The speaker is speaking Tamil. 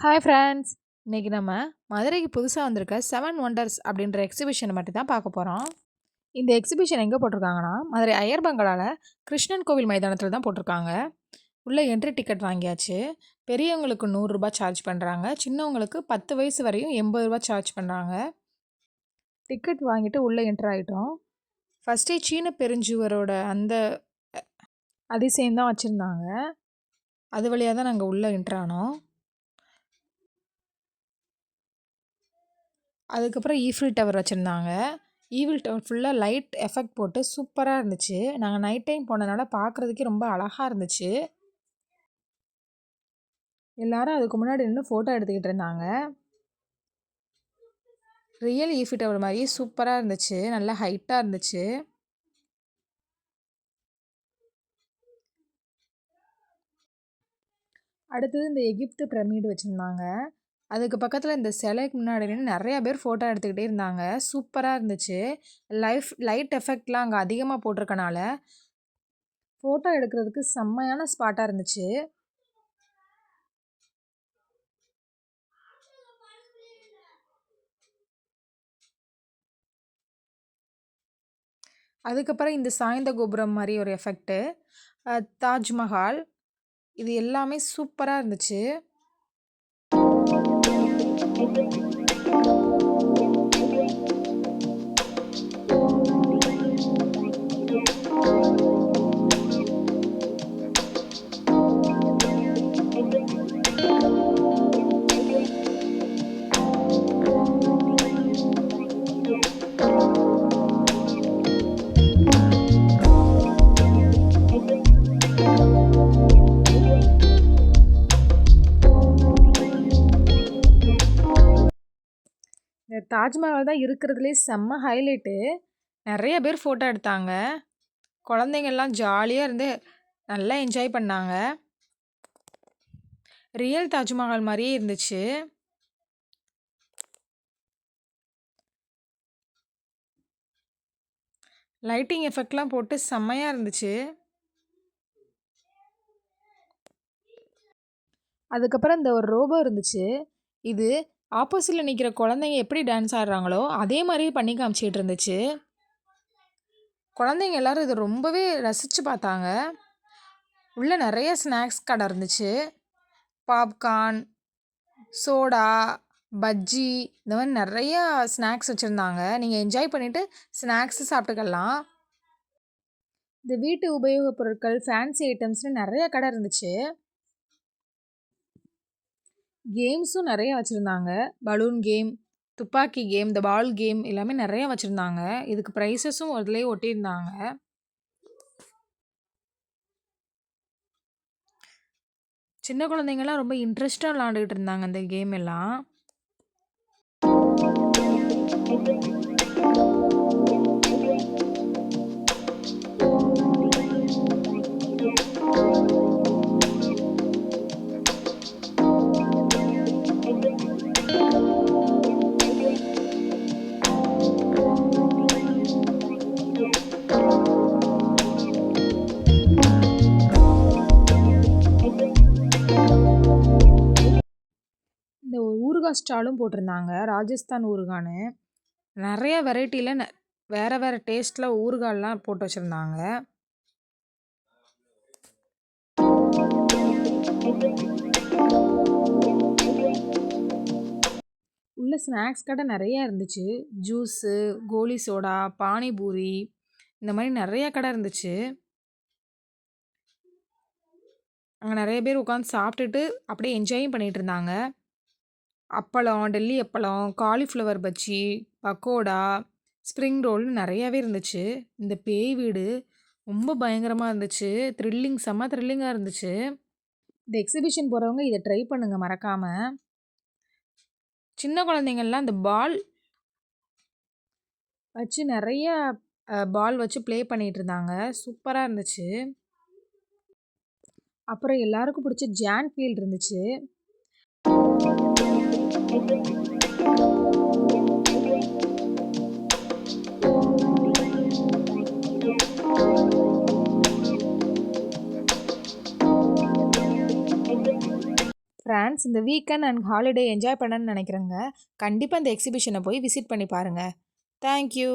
ஹாய் ஃப்ரெண்ட்ஸ் இன்னைக்கு நம்ம மதுரைக்கு புதுசாக வந்திருக்க செவன் ஒண்டர்ஸ் அப்படின்ற எக்ஸிபிஷனை மட்டும் தான் பார்க்க போகிறோம் இந்த எக்ஸிபிஷன் எங்கே போட்டிருக்காங்கன்னா மதுரை ஐயர் பங்களால கிருஷ்ணன் கோவில் மைதானத்தில் தான் போட்டிருக்காங்க. உள்ளே என்ட்ரி டிக்கெட் வாங்கியாச்சு. பெரியவங்களுக்கு நூறுரூபா சார்ஜ் பண்ணுறாங்க சின்னவங்களுக்கு பத்து வயசு வரையும் எண்பது ரூபா சார்ஜ் பண்ணுறாங்க டிக்கெட் வாங்கிட்டு உள்ளே என்ட்ரு ஆகிட்டோம் ஃபஸ்ட்டே சீன பெருஞ்சுவரோட அந்த அதிசயம் தான் வச்சுருந்தாங்க. அது வழியாக தான் நாங்கள் உள்ளே என்ட்ரு ஆனோம். அதுக்கப்புறம் ஈஃபில் டவர் வச்சுருந்தாங்க. ஈவில் டவர் ஃபுல்லாக லைட் எஃபெக்ட் போட்டு சூப்பராக இருந்துச்சு. நாங்கள் நைட் டைம் போனதுனால பார்க்குறதுக்கே ரொம்ப அழகாக இருந்துச்சு. எல்லாரும் அதுக்கு முன்னாடி நின்று ஃபோட்டோ எடுத்துக்கிட்டு இருந்தாங்க. ரியல் ஈஃபி டவர் மாதிரி சூப்பராக இருந்துச்சு. நல்லா ஹைட்டாக இருந்துச்சு. அடுத்தது இந்த எகிப்து பிரமிடு வச்சுருந்தாங்க. அதுக்கு பக்கத்தில் இந்த சிலைக்கு முன்னாடி நின்று நிறையா பேர் ஃபோட்டோ எடுத்துக்கிட்டே இருந்தாங்க. சூப்பராக இருந்துச்சு. லைஃப் லைட் எஃபெக்ட்லாம் அங்கே அதிகமாக போட்டிருக்கனால ஃபோட்டோ எடுக்கிறதுக்கு செம்மையான ஸ்பாட்டாக இருந்துச்சு. அதுக்கப்புறம் இந்த சாய்ந்த கோபுரம் மாதிரி ஒரு எஃபெக்ட்டு தாஜ்மஹால். இது எல்லாமே சூப்பராக இருந்துச்சு. thank you தாஜ்மஹால் தான் இருக்கிறதுலே செம்ம ஹைலைட்டு நிறைய பேர் ஃபோட்டோ எடுத்தாங்க. குழந்தைங்கள்லாம் ஜாலியாக இருந்து நல்லா என்ஜாய் பண்ணாங்க. ரியல் தாஜ்மஹால் மாதிரியே இருந்துச்சு. லைட்டிங் எஃபெக்ட்லாம் போட்டு செம்மையாக இருந்துச்சு. அதுக்கப்புறம் இந்த ஒரு ரோபோ இருந்துச்சு. இது ஆப்போசிட்டில் நிற்கிற குழந்தைங்க எப்படி டான்ஸ் ஆடுறாங்களோ அதே மாதிரி பண்ணி காமிச்சிட்டு இருந்துச்சு. குழந்தைங்க எல்லோரும் இதை ரொம்பவே ரசித்து பார்த்தாங்க. உள்ளே நிறைய ஸ்நாக்ஸ் கடை இருந்துச்சு. பாப்கார்ன் சோடா பஜ்ஜி இந்த மாதிரி நிறையா ஸ்நாக்ஸ் வச்சுருந்தாங்க. நீங்கள் என்ஜாய் பண்ணிவிட்டு ஸ்நாக்ஸு சாப்பிட்டுக்கலாம். இந்த வீட்டு உபயோகப் பொருட்கள் ஃபேன்சி ஐட்டம்ஸ்னு நிறைய கடை இருந்துச்சு. கேம்ஸும் நிறைய வச்சுருந்தாங்க. பலூன் கேம் துப்பாக்கி கேம் இந்த பால் கேம் எல்லாமே நிறைய வச்சுருந்தாங்க. இதுக்கு ப்ரைஸஸும் அதுலேயே ஒட்டியிருந்தாங்க. சின்ன குழந்தைங்கள்லாம் ரொம்ப இன்ட்ரெஸ்ட்டாக விளாண்டுக்கிட்டு இருந்தாங்க அந்த கேம் எல்லாம். ஊறுகாய் ஸ்டாலும் போட்டிருந்தாங்க. ராஜஸ்தான் ஊறுகான்னு. நிறைய வெரைட்டியில் ந வேறு வேறு டேஸ்ட்டில் ஊறுகாயெலாம் போட்டு வச்சுருந்தாங்க. உள்ள ஸ்நாக்ஸ் கடை நிறையா இருந்துச்சு. ஜூஸு கோலி சோடா பானிபூரி இந்த மாதிரி நிறைய கடை இருந்துச்சு. அங்கே நிறைய பேர் உட்காந்து சாப்பிட்டுட்டு அப்படியே என்ஜாயும் பண்ணிகிட்டு இருந்தாங்க. அப்பளம் டெல்லி அப்பளம் காலிஃப்ளவர் பஜ்ஜி பக்கோடா ஸ்ப்ரிங் ரோல்னு நிறையாவே இருந்துச்சு. இந்த பேய் வீடு ரொம்ப பயங்கரமாக இருந்துச்சு. த்ரில்லிங் செம்ம த்ரில்லிங்காக இருந்துச்சு. இந்த எக்ஸிபிஷன் போகிறவங்க இதை ட்ரை பண்ணுங்கள் மறக்காமல் சின்ன குழந்தைங்கள்லாம் இந்த பால் வச்சு நிறைய பால் வச்சு ப்ளே பண்ணிகிட்டு இருந்தாங்க. சூப்பராக இருந்துச்சு. அப்புறம் எல்லாருக்கும் பிடிச்ச ஜான் ஃபீல்ட் இருந்துச்சு. ஃப்ரெண்ட்ஸ் இந்த வீக்கெண்ட் அண்ட் ஹாலிடே என்ஜாய் பண்ணணும்னு நினைக்கிறேங்க. கண்டிப்பாக இந்த எக்ஸிபிஷனை போய் விசிட் பண்ணி பாருங்கள் தேங்க்யூ